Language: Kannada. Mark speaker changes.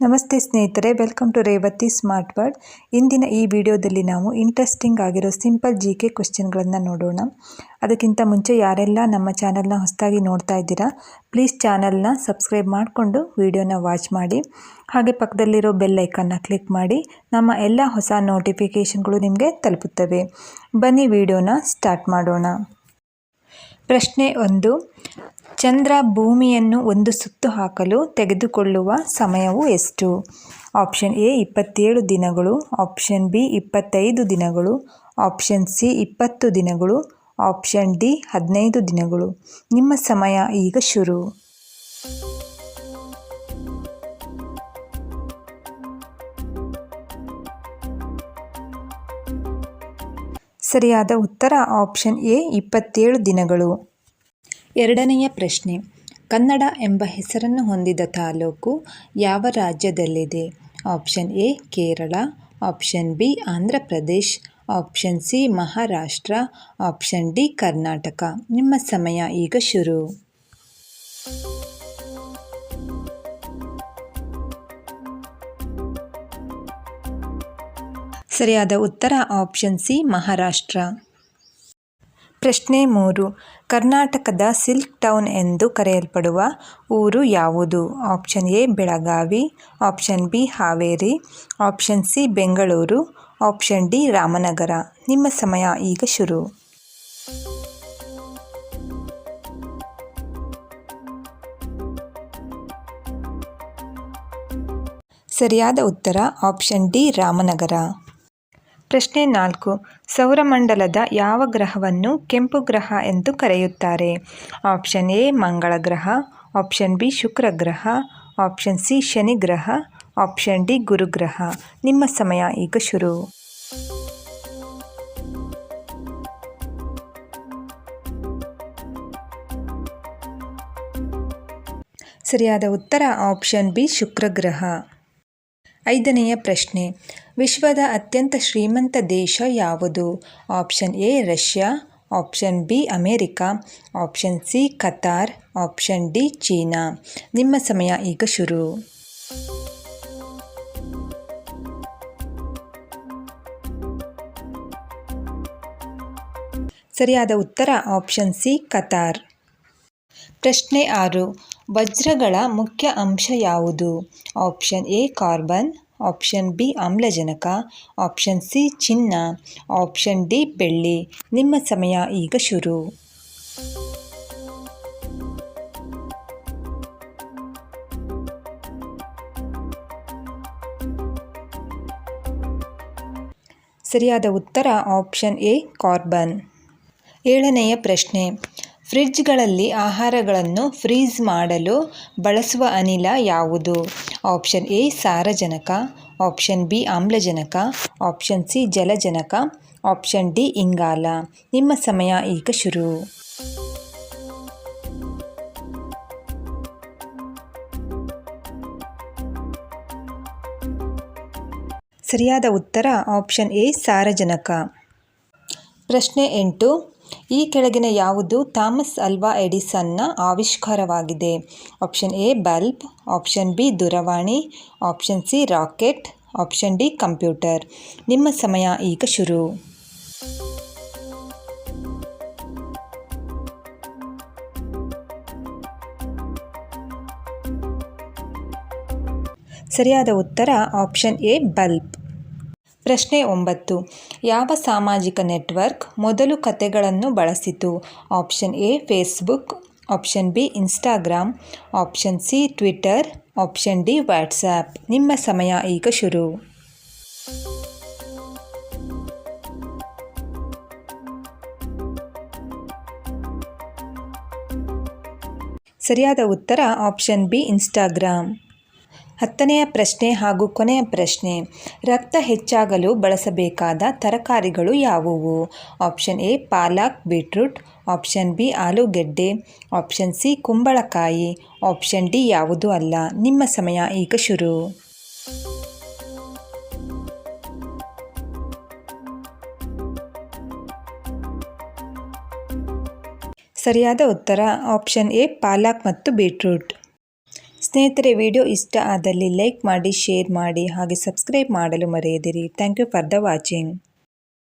Speaker 1: ನಮಸ್ತೆ ಸ್ನೇಹಿತರೆ welcome to Revathi smart word ಇಂದಿನ ಈ ವಿಡಿಯೋದಲ್ಲಿ ನಾವು ಇಂಟ್ರೆಸ್ಟಿಂಗ್ ಆಗಿರೋ ಸಿಂಪಲ್ ಜಿ ಕೆ ಕ್ವೆಶ್ಚನ್ಗಳನ್ನು ನೋಡೋಣ. ಅದಕ್ಕಿಂತ ಮುಂಚೆ ಯಾರೆಲ್ಲ ನಮ್ಮ ಚಾನಲ್ನ ಹೊಸದಾಗಿ ನೋಡ್ತಾ ಇದ್ದೀರಾ ಪ್ಲೀಸ್ ಚಾನಲ್ನ ಸಬ್ಸ್ಕ್ರೈಬ್ ಮಾಡಿಕೊಂಡು ವಿಡಿಯೋನ ವಾಚ್ ಮಾಡಿ. ಹಾಗೆ ಪಕ್ಕದಲ್ಲಿರೋ ಬೆಲ್ ಐಕನ್ನ ಕ್ಲಿಕ್ ಮಾಡಿ. ನಮ್ಮ ಎಲ್ಲ ಹೊಸ ನೋಟಿಫಿಕೇಷನ್ಗಳು ನಿಮಗೆ ತಲುಪುತ್ತವೆ. ಬನ್ನಿ ವಿಡಿಯೋನ ಸ್ಟಾರ್ಟ್ ಮಾಡೋಣ. ಪ್ರಶ್ನೆ ಒಂದು. ಚಂದ್ರ ಭೂಮಿಯನ್ನು ಒಂದು ಸುತ್ತು ಹಾಕಲು ತೆಗೆದುಕೊಳ್ಳುವ ಸಮಯವು ಎಷ್ಟು? ಆಪ್ಷನ್ ಎ, ಇಪ್ಪತ್ತೇಳು ದಿನಗಳು. ಆಪ್ಷನ್ ಬಿ, ಇಪ್ಪತ್ತೈದು ದಿನಗಳು. ಆಪ್ಷನ್ ಸಿ, ಇಪ್ಪತ್ತು ದಿನಗಳು. ಆಪ್ಷನ್ ಡಿ, ಹದಿನೈದು ದಿನಗಳು. ನಿಮ್ಮ ಸಮಯ ಈಗ ಶುರು. ಸರಿಯಾದ ಉತ್ತರ ಆಪ್ಷನ್ ಎ, ಇಪ್ಪತ್ತೇಳು ದಿನಗಳು. ಎರಡನೆಯ ಪ್ರಶ್ನೆ, ಕನ್ನಡ ಎಂಬ ಹೆಸರನ್ನು ಹೊಂದಿದ ತಾಲೂಕು ಯಾವ ರಾಜ್ಯದಲ್ಲಿದೆ? Option A, Kerala, option B Andhra Pradesh option C, Maharashtra, option D, Karnataka. ನಿಮ್ಮ ಸಮಯ ಈಗ ಶುರು. ಸರಿಯಾದ ಉತ್ತರ, ಆಪ್ಷನ್ ಸಿ, ಮಹಾರಾಷ್ಟ್ರ. ಪ್ರಶ್ನೆ ಮೂರು. ಕರ್ನಾಟಕದ ಸಿಲ್ಕ್ ಟೌನ್ ಎಂದು ಕರೆಯಲ್ಪಡುವ ಊರು ಯಾವುದು? Option A, Belagavi, option B, Haveri, option C, Bengaluru, option D, Ramanagara. ನಿಮ್ಮ ಸಮಯ ಈಗ ಶುರು. ಸರಿಯಾದ ಉತ್ತರ ಆಪ್ಷನ್ ಡಿ, ರಾಮನಗರ. ಪ್ರಶ್ನೆ ನಾಲ್ಕು. ಸೌರಮಂಡಲದ ಯಾವ ಗ್ರಹವನ್ನು ಕೆಂಪು ಗ್ರಹ ಎಂದು ಕರೆಯುತ್ತಾರೆ? ಆಪ್ಷನ್ ಎ, ಮಂಗಳ ಗ್ರಹ, ಆಪ್ಷನ್ ಬಿ, ಶುಕ್ರ ಗ್ರಹ, ಆಪ್ಷನ್ ಸಿ, ಶನಿ ಗ್ರಹ, ಆಪ್ಷನ್ ಡಿ ಗುರುಗ್ರಹ ನಿಮ್ಮ ಸಮಯ ಈಗ ಶುರು. ಸರಿಯಾದ ಉತ್ತರ, ಆಪ್ಷನ್ ಬಿ, ಶುಕ್ರ ಗ್ರಹ. ಐದನೆಯ ಪ್ರಶ್ನೆ, ವಿಶ್ವದ ಅತ್ಯಂತ ಶ್ರೀಮಂತ ದೇಶ ಯಾವುದು? Option A, Russia, option B, America, option C, Qatar, option D, China. ನಿಮ್ಮ ಸಮಯ ಈಗ ಶುರು. ಸರಿಯಾದ ಉತ್ತರ, ಆಪ್ಷನ್ ಸಿ, ಕತಾರ್. ಪ್ರಶ್ನೆ ಆರು ವಜ್ರಗಳ ಮುಖ್ಯ ಅಂಶ ಯಾವುದು? Option A, carbon. Option B, ಆಮ್ಲಜನಕ. ಆಪ್ಷನ್ ಸಿ, ಚಿನ್ನ. ಆಪ್ಷನ್ ಡಿ, ಬೆಳ್ಳಿ. ನಿಮ್ಮ ಸಮಯ ಈಗ ಶುರು. ಸರಿಯಾದ ಉತ್ತರ ಆಪ್ಷನ್ ಎ, ಕಾರ್ಬನ್. ಏಳನೆಯ ಪ್ರಶ್ನೆ. ಫ್ರಿಡ್ಜ್ಗಳಲ್ಲಿ ಆಹಾರಗಳನ್ನು ಫ್ರೀಜ್ ಮಾಡಲು ಬಳಸುವ ಅನಿಲ ಯಾವುದು? ಆಪ್ಷನ್ ಎ, ಸಾರಜನಕ. ಆಪ್ಷನ್ ಬಿ, ಆಮ್ಲಜನಕ. ಆಪ್ಷನ್ ಸಿ, ಜಲಜನಕ. ಆಪ್ಷನ್ ಡಿ, ಇಂಗಾಲ. ನಿಮ್ಮ ಸಮಯ ಈಗ ಶುರು. ಸರಿಯಾದ ಉತ್ತರ ಆಪ್ಷನ್ ಎ, ಸಾರಜನಕ. ಪ್ರಶ್ನೆ ಎಂಟು ಈ ಕೆಳಗಿನ ಯಾವುದು? ಥಾಮಸ್ ಅಲ್ವಾ ಎಡಿಸನ್ನ ಆವಿಷ್ಕಾರವಾಗಿದೆ. Option A, bulb. Option B, ದೂರವಾಣಿ. Option C, rocket. Option D, computer. ನಿಮ್ಮ ಸಮಯ ಈಗ ಶುರು. ಸರಿಯಾದ ಉತ್ತರ ಆಪ್ಷನ್ ಎ, ಬಲ್ಬ್. ಪ್ರಶ್ನೆ ಒಂಬತ್ತು. ಯಾವ ಸಾಮಾಜಿಕ ನೆಟ್ವರ್ಕ್ ಮೊದಲು ಕತೆಗಳನ್ನು ಬಳಸಿತು? Option A, Facebook. Option B, Instagram. Option C, Twitter. Option D WhatsApp ನಿಮ್ಮ ಸಮಯ ಈಗ ಶುರು. ಸರಿಯಾದ ಉತ್ತರ ಆಪ್ಷನ್ ಬಿ, ಇನ್ಸ್ಟಾಗ್ರಾಮ್. ಹತ್ತನೆಯ ಪ್ರಶ್ನೆ ಹಾಗೂ ಕೊನೆಯ ಪ್ರಶ್ನೆ. ರಕ್ತ ಹೆಚ್ಚಾಗಲು ಬಳಸಬೇಕಾದ ತರಕಾರಿಗಳು ಯಾವುವು? ಆಪ್ಷನ್ ಎ, ಪಾಲಕ್, ಬೀಟ್ರೂಟ್. ಆಪ್ಷನ್ ಬಿ, ಆಲೂಗೆಡ್ಡೆ. ಆಪ್ಷನ್ ಸಿ, ಕುಂಬಳಕಾಯಿ. ಆಪ್ಷನ್ ಡಿ, ಯಾವುದೂ ಅಲ್ಲ. ನಿಮ್ಮ ಸಮಯ ಈಗ ಶುರು. ಸರಿಯಾದ ಉತ್ತರ. ಆಪ್ಷನ್ ಎ, ಪಾಲಕ್ ಮತ್ತು ಬೀಟ್ರೂಟ್. ಸ್ನೇಹಿತರೆ, ವಿಡಿಯೋ ಇಷ್ಟ ಆದಲ್ಲಿ ಲೈಕ್ ಮಾಡಿ, ಶೇರ್ ಮಾಡಿ ಹಾಗೆ ಸಬ್ಸ್ಕ್ರೈಬ್ ಮಾಡಲು ಮರೆಯದಿರಿ. Thank you for the watching.